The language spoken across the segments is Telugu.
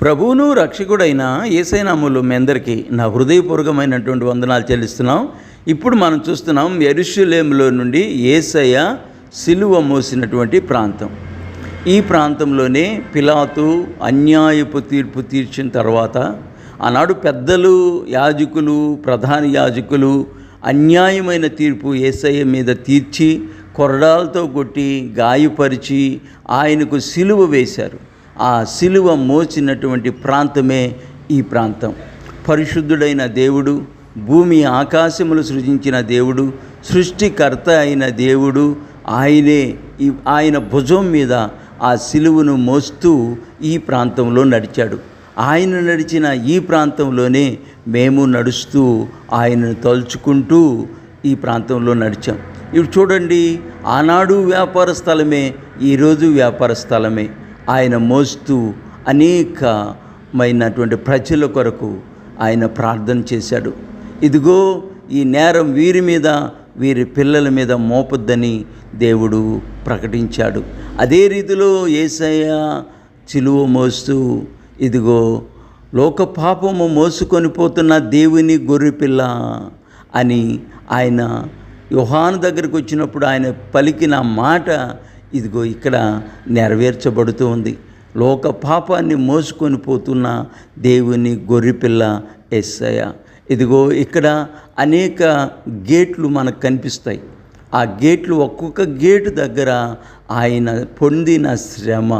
ప్రభువును రక్షకుడైన ఏసైనాములు మీ అందరికీ నా హృదయపూర్వకమైనటువంటి వందనాలు చెల్లిస్తున్నాం. ఇప్పుడు మనం చూస్తున్నాం ఎరుషులేములో నుండి ఏసయ్య సిలువ మోసినటువంటి ప్రాంతం. ఈ ప్రాంతంలోనే పిలాతు అన్యాయపు తీర్పు తీర్చిన తర్వాత ఆనాడు పెద్దలు యాజకులు ప్రధాన యాజకులు అన్యాయమైన తీర్పు ఏసయ్య మీద తీర్చి కొరడాలతో కొట్టి గాయపరిచి ఆయనకు సిలువ వేశారు. ఆ సిలువ మోచినటువంటి ప్రాంతమే ఈ ప్రాంతం. పరిశుద్ధుడైన దేవుడు భూమి ఆకాశములు సృజించిన దేవుడు సృష్టికర్త అయిన దేవుడు ఆయనే ఈ ఆయన భుజం మీద ఆ సిలువను మోస్తూ ఈ ప్రాంతంలో నడిచాడు. ఆయన నడిచిన ఈ ప్రాంతంలోనే మేము నడుస్తూ ఆయనను తలుచుకుంటూ ఈ ప్రాంతంలో నడిచాం. ఇప్పుడు చూడండి ఆనాడు వ్యాపార స్థలమే ఈరోజు వ్యాపార స్థలమే ఆయన మోస్తూ అనేకమైనటువంటి ప్రజల కొరకు ఆయన ప్రార్థన చేశాడు. ఇదిగో ఈ నేరం వీరి మీద వీరి పిల్లల మీద మోపొద్దని దేవుడు ప్రకటించాడు. అదే రీతిలో ఏసయ్య చిలువ మోస్తూ ఇదిగో లోక పాపము మోసుకొని పోతున్న దేవుని గొర్రెపిల్ల అని ఆయన యుహాను దగ్గరికి వచ్చినప్పుడు ఆయన పలికిన మాట ఇదిగో ఇక్కడ నెరవేర్చబడుతూ ఉంది. లోక పాపాన్ని మోసుకొని పోతున్న దేవుని గొర్రెపిల్ల ఎస్సయ ఇదిగో ఇక్కడ అనేక గేట్లు మనకు కనిపిస్తాయి. ఆ గేట్లు ఒక్కొక్క గేటు దగ్గర ఆయన పొందిన శ్రమ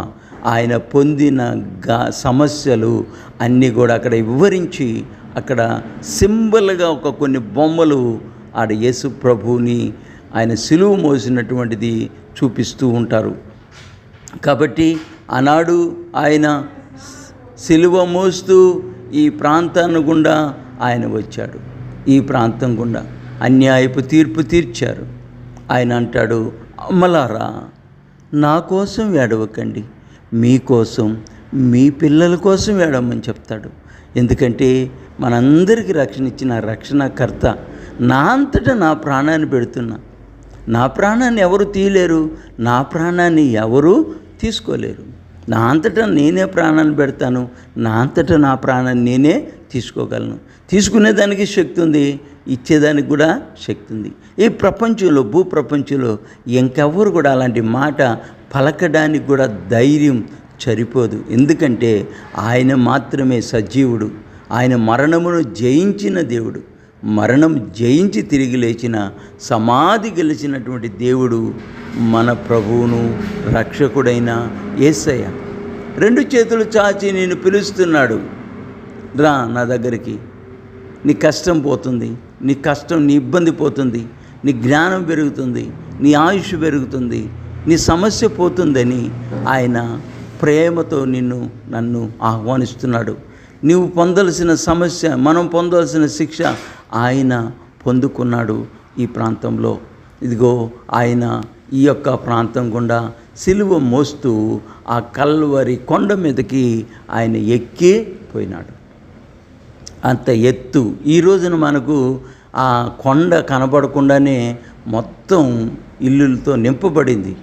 ఆయన పొందిన గా సమస్యలు అన్నీ కూడా అక్కడ వివరించి అక్కడ సింబల్గా ఒక కొన్ని బొమ్మలు ఆడ యేసు ప్రభువుని ఆయన సిలువు మోసినటువంటిది చూపిస్తూ ఉంటారు. కాబట్టి ఆనాడు ఆయన సిలువ మోస్తూ ఈ ప్రాంతాన్ని గుండా ఆయన వచ్చాడు. ఈ ప్రాంతం గుండా అన్యాయపు తీర్పు తీర్చారు. ఆయన అంటాడు అమ్మలారా నా కోసం ఏడవకండి. మీకోసం మీ పిల్లల కోసం ఏడవమని చెప్తాడు. ఎందుకంటే మనందరికీ రక్షణ ఇచ్చిన రక్షణకర్త నా అంతటా నా ప్రాణాన్ని పెడుతున్నా. నా ప్రాణాన్ని ఎవరు తీయలేరు? నా ప్రాణాన్ని ఎవరు తీసుకోలేరు? నా అంతటా నేనే ప్రాణాన్ని పెడతాను. నా అంతటా నా ప్రాణాన్ని నేనే తీసుకోగలను. తీసుకునేదానికి శక్తి ఉంది. ఇచ్చేదానికి కూడా శక్తి ఉంది. ఈ ప్రపంచంలో భూ ప్రపంచంలో ఇంకెవ్వరు కూడా అలాంటి మాట పలకడానికి కూడా ధైర్యం సరిపోదు. ఎందుకంటే ఆయన మాత్రమే సజీవుడు. ఆయన మరణమును జయించిన దేవుడు. మరణం జయించి తిరిగి లేచిన సమాధి గెలిచినటువంటి దేవుడు మన ప్రభువును రక్షకుడైన యేసయ్య రెండు చేతులు చాచి నేను పిలుస్తున్నాడు. రా నా దగ్గరికి. నీ కష్టం పోతుంది నీ కష్టం నీ ఇబ్బంది పోతుంది నీ జ్ఞానం పెరుగుతుంది నీ ఆయుష్ పెరుగుతుంది నీ సమస్య పోతుందని ఆయన ప్రేమతో నిన్ను నన్ను ఆహ్వానిస్తున్నాడు. నీవు పొందవలసిన సమస్య మనం పొందాల్సిన శిక్ష ఆయన పొందుకున్నాడు ఈ ప్రాంతంలో. ఇదిగో ఆయన ఈ యొక్క ప్రాంతం గుండా సిలువ మోస్తూ ఆ కల్వరి కొండ మీదకి ఆయన ఎక్కి పోయినాడు. అంత ఎత్తు. ఈ రోజున మనకు ఆ కొండ కనబడకుండానే మొత్తం ఇల్లులతో నింపబడింది.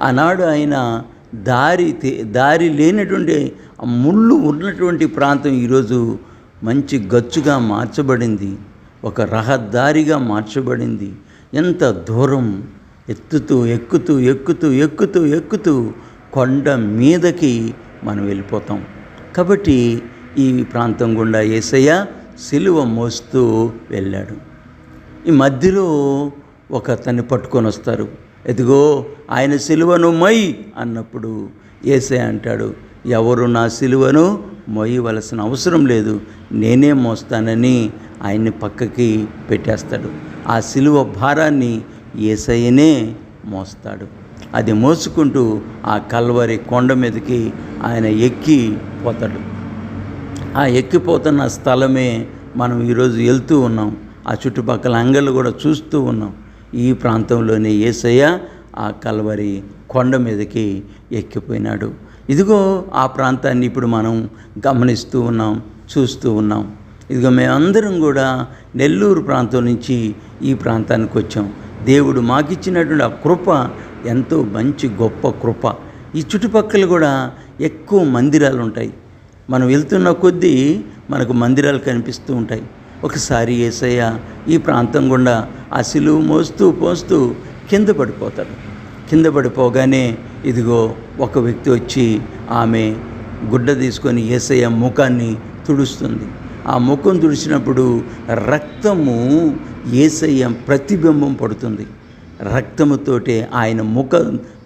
ఆనాడు ఆయన దారి దారి లేనటువంటి ముళ్ళు ఉన్నటువంటి ప్రాంతం ఈరోజు మంచి గచ్చుగా మార్చబడింది ఒక రహదారిగా మార్చబడింది. ఎంత దూరం ఎత్తుతూ ఎక్కుతూ ఎక్కుతూ ఎక్కుతూ ఎక్కుతూ కొండ మీదకి మనం వెళ్ళిపోతాం. కాబట్టి ఈ ప్రాంతం గుండా ఏసయ్య సిలువ మోస్తూ వెళ్ళాడు. ఈ మధ్యలో ఒక తన్ని పట్టుకొని వస్తారు. ఎదిగో ఆయన సిలువను మై అన్నప్పుడు ఏసయ్య అంటాడు ఎవరు నా సిలువను మొయ్యవలసిన అవసరం లేదు. నేనే మోస్తానని ఆయన్ని పక్కకి పెట్టేస్తాడు. ఆ సిలువ భారాన్ని ఏసయ్యనే మోస్తాడు. అది మోసుకుంటూ ఆ కల్వరి కొండ మీదకి ఆయన ఎక్కి పోతాడు. ఆ ఎక్కిపోతున్న స్థలమే మనం ఈరోజు వెళ్తూ ఉన్నాం. ఆ చుట్టుపక్కల అంగళ్ళు కూడా చూస్తూ ఉన్నాం. ఈ ప్రాంతంలోనే ఏసయ్య ఆ కల్వరి కొండ మీదకి ఎక్కిపోయినాడు. ఇదిగో ఆ ప్రాంతాన్ని ఇప్పుడు మనం గమనిస్తూ ఉన్నాం చూస్తూ ఉన్నాం. ఇదిగో మేమందరం కూడా నెల్లూరు ప్రాంతం నుంచి ఈ ప్రాంతానికి వచ్చాం. దేవుడు మాకిచ్చినటువంటి ఆ కృప ఎంతో మంచి గొప్ప కృప. ఈ చుట్టుపక్కల కూడా ఎక్కువ మందిరాలు ఉంటాయి. మనం వెళ్తున్న కొద్దీ మనకు మందిరాలు కనిపిస్తూ ఉంటాయి. ఒకసారి ఏసయ్య ఈ ప్రాంతం గుండా ఆ సిలువు మోస్తూ పోస్తూ కింద పడిపోతాడు. కింద పడిపోగానే ఇదిగో ఒక వ్యక్తి వచ్చి ఆమె గుడ్డ తీసుకొని ఏసయ్య ముఖాన్ని తుడుస్తుంది. ఆ ముఖం తుడిచినప్పుడు రక్తము ఏసయ్య ప్రతిబింబం పడుతుంది. రక్తముతోటే ఆయన ముఖ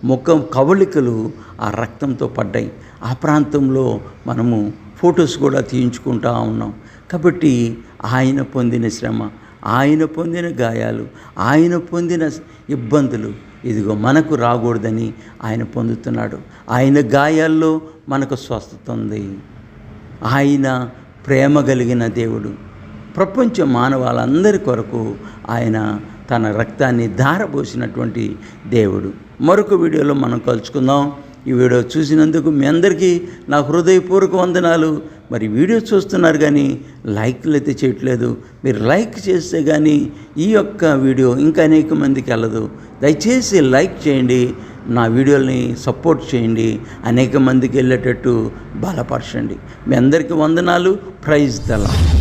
ముఖం కవళికలు ఆ రక్తంతో పడ్డాయి. ఆ ప్రాంతంలో మనము ఫొటోస్ కూడా తీయించుకుంటా ఉన్నాం. కాబట్టి ఆయన పొందిన శ్రమ ఆయన పొందిన గాయాలు ఆయన పొందిన ఇబ్బందులు ఇదిగో మనకు రాకూడదని ఆయన పొందుతున్నాడు. ఆయన గాయాల్లో మనకు స్వస్థత ఉంది. ఆయన ప్రేమ కలిగిన దేవుడు. ప్రపంచ మానవాళ్ళందరి కొరకు ఆయన తన రక్తాన్ని ధారపోసినటువంటి దేవుడు. మరొక వీడియోలో మనం కలుసుకుందాం. ఈ వీడియో చూసినందుకు మీ అందరికీ నా హృదయపూర్వక వందనాలు. మరి వీడియో చూస్తున్నారు కానీ లైక్లు అయితే చేయట్లేదు. మీరు లైక్ చేస్తే కానీ ఈ యొక్క వీడియో ఇంకా అనేక మందికి వెళ్ళదు. దయచేసి లైక్ చేయండి నా వీడియోని సపోర్ట్ చేయండి అనేక మందికి వెళ్ళేటట్టు బలపరచండి. మీ అందరికీ వందనాలు. ప్రైజ్ దళం